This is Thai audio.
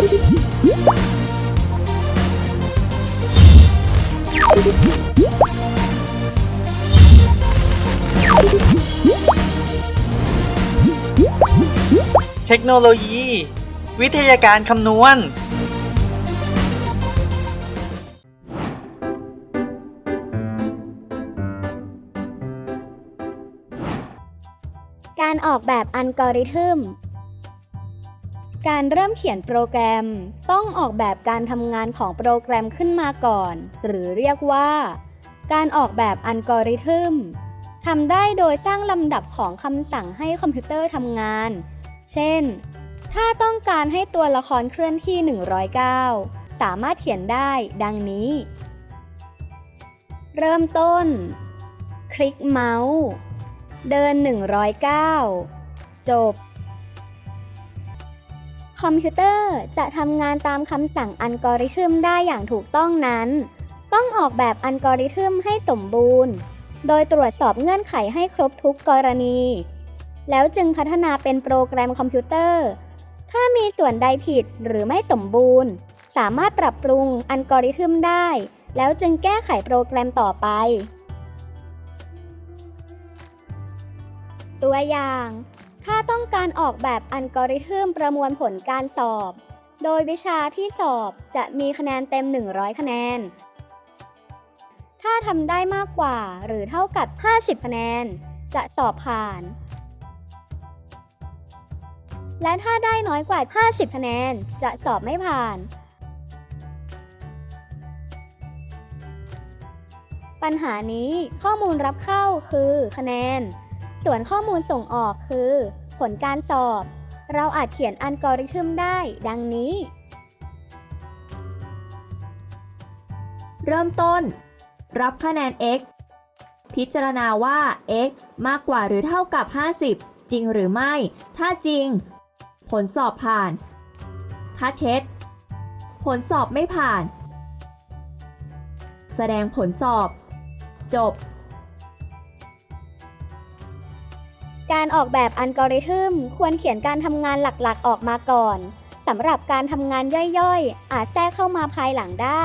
เทคโนโลยี วิทยาการคำนวณ การออกแบบอัลกอริทึม การเริ่มเขียนโปรแกรม ต้องออกแบบการทำงานของโปรแกรมขึ้นมาก่อน หรือเรียกว่า การออกแบบอัลกอริทึมทำได้โดยตั้งลำดับของคำสั่งให้คอมพิวเตอร์ทำงาน เช่น ถ้าต้องการให้ตัวละครเคลื่อนที่ 109 สามารถเขียนได้ดังนี้ เริ่มต้น คลิกเมาส์ เดิน 109 จบ คอมพิวเตอร์จะทำงานตามคำสั่งอัลกอริทึมได้อย่างถูกต้องนั้น ต้องออกแบบอัลกอริทึมให้สมบูรณ์ โดยตรวจสอบเงื่อนไขให้ครบทุกกรณี แล้วจึงพัฒนาเป็นโปรแกรมคอมพิวเตอร์ ถ้ามีส่วนใดผิดหรือไม่สมบูรณ์ สามารถปรับปรุงอัลกอริทึมได้ แล้วจึงแก้ไขโปรแกรมต่อไป ตัวอย่าง ถ้าต้องการออกแบบอัลกอริทึมประมวลผลการสอบ โดยวิชาที่สอบจะมีคะแนนเต็ม 100 คะแนน ถ้าทำได้มากกว่าหรือเท่ากับ 50 คะแนน จะสอบผ่าน และถ้าได้น้อยกว่า 50 คะแนน จะสอบไม่ผ่าน ปัญหานี้ข้อมูลรับเข้าคือคะแนน ส่วนข้อมูลส่งออกคือ ผลการสอบ เราอาจเขียนอัลกอริทึมได้ ดังนี้ เริ่มต้น รับคะแนน x พิจารณาว่า x มากกว่าหรือเท่ากับ 50 จริงหรือไม่ ถ้าจริง ผลสอบผ่าน ถ้าเท็จ ผลสอบไม่ผ่าน แสดงผลสอบ จบ การออกแบบอัลกอริทึมควรเขียนการทำงานหลักๆ ออกมาก่อนสำหรับการทำงานย่อยๆ อาจแทรกเข้ามาภายหลังได้